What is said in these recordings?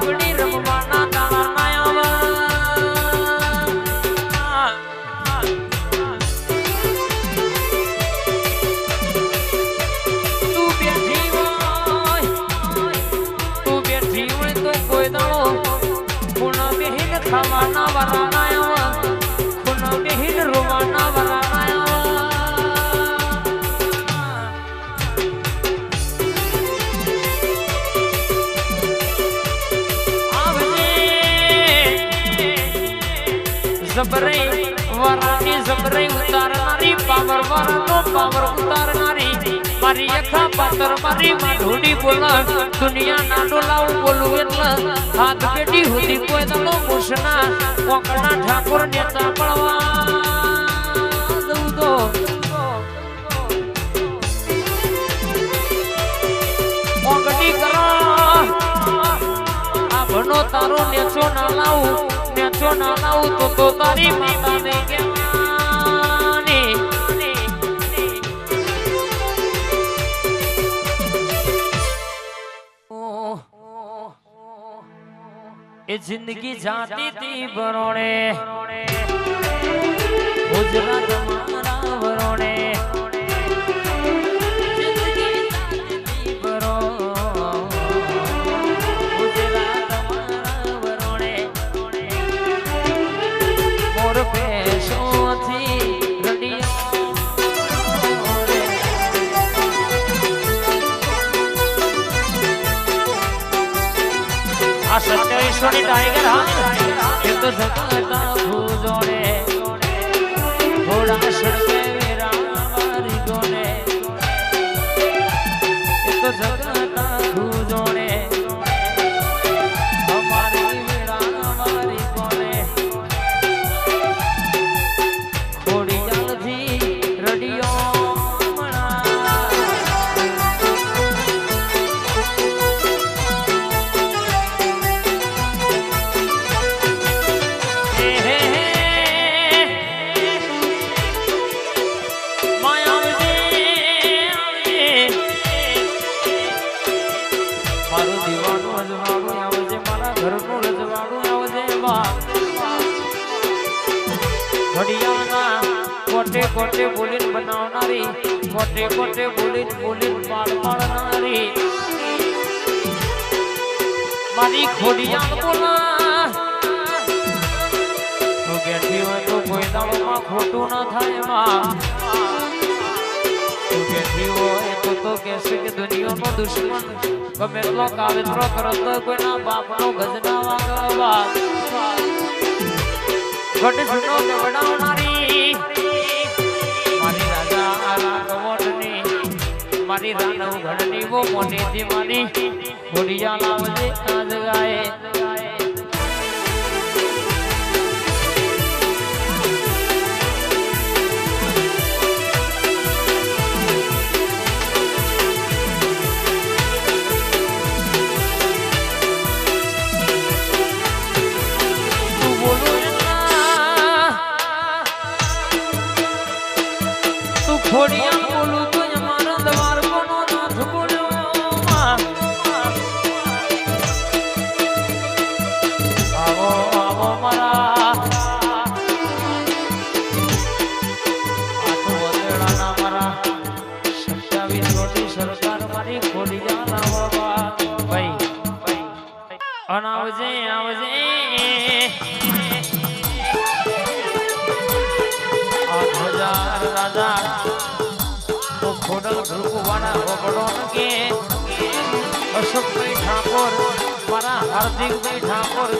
Bolero. જબરે વરાની જબરે ઉતારનારી, પાવર વરાનો પાવર ઉતારનારી. મારી અખા પાતર, મારી માઢોડી બોલા દુનિયા ના ડોલાવું બોલું એટલે હાથ પેટી સુધી કોઈ દલો મુસના કોકણા ઠાકોર નેતા પડવા દઉં તો. ઓગડી કરો, આ ભનો તારો નેચો ના લાવું નેચો ના લાવું તો તો તારી માતાને એ જિંદગી જાતી તી બરોણે ગુજરાત સત્યાવીસોની ટાઈગર હા. એ તો જગતા ભૂજોડે દીવાનું અજવાળું આવજે, મારા ઘરનું રજવાડું આવજે, બા. ઘડિયાળના તું બેઠી હોય તો કોઈ દાડોમાં ખોટું ન થાયમાં તો કહેશે કે દુનિયાનો દુશ્મન. ગમે એટલો કાવેતરો કરો તો કોઈના બાપનો ગજના વાગવા ઘટ જૂનો ગવડાવનારી મારી રાજા રાગવટની મારી રાનવ ઘડની વો મોનેથી મારી ખોડિયા લાવજે આજ ગાય ખોડલ ધ્રુવવાના વગડો કે. અશોકભાઈ ઠાકોર, મારા હાર્દિકભાઈ ઠાકોર,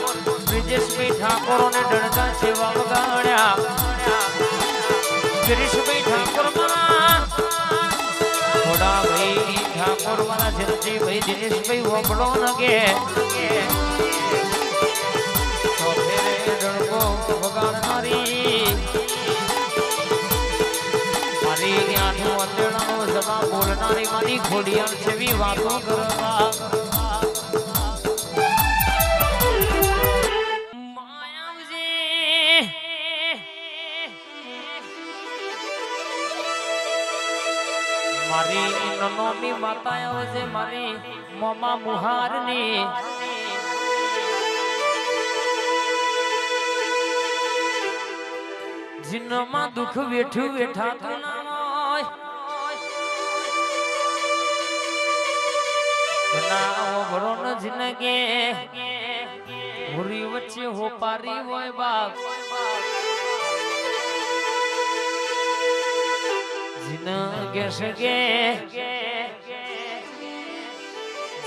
બ્રિજેશભાઈ ઠાકોરોને ડણકા સેવા વગાડ્યા. ગિરીશભાઈ ઠાકોર મારા ખોડાભાઈ ઠાકોર મારા જયંતિભાઈ દિનેશભાઈ વગડો નગે કરવા બોલનારી મારી ખોડિયાર જેવી વાતો કરવા જીનમાં દુઃખ વેઠ્યું વેઠાતું ન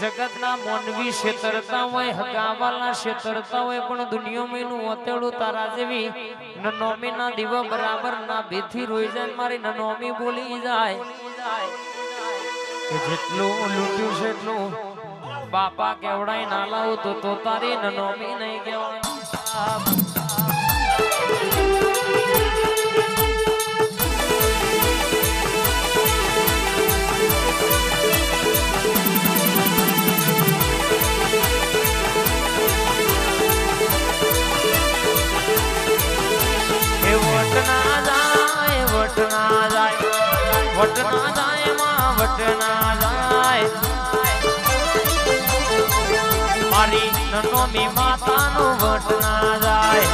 જગતના મોનવી છેતરતા હોય, હકાવાલા છેતરતા હોય, પણ દુનિયામાં એનું ઓતેડું તારા જેવી. નનોમી ના દીવા બરાબર ના બેથી રોઈ જાય, મારી નનોમી બોલી જાય. કે જેટલું લૂટ્યું છે એટલું. બાપા કેવડાય ના લાવું તો તો તારી નોમી નહીં કેવાય વટ ના જાય વટ જાય વટ જાય ના જાય. મારી નનોમી માતાનું વટ જાય.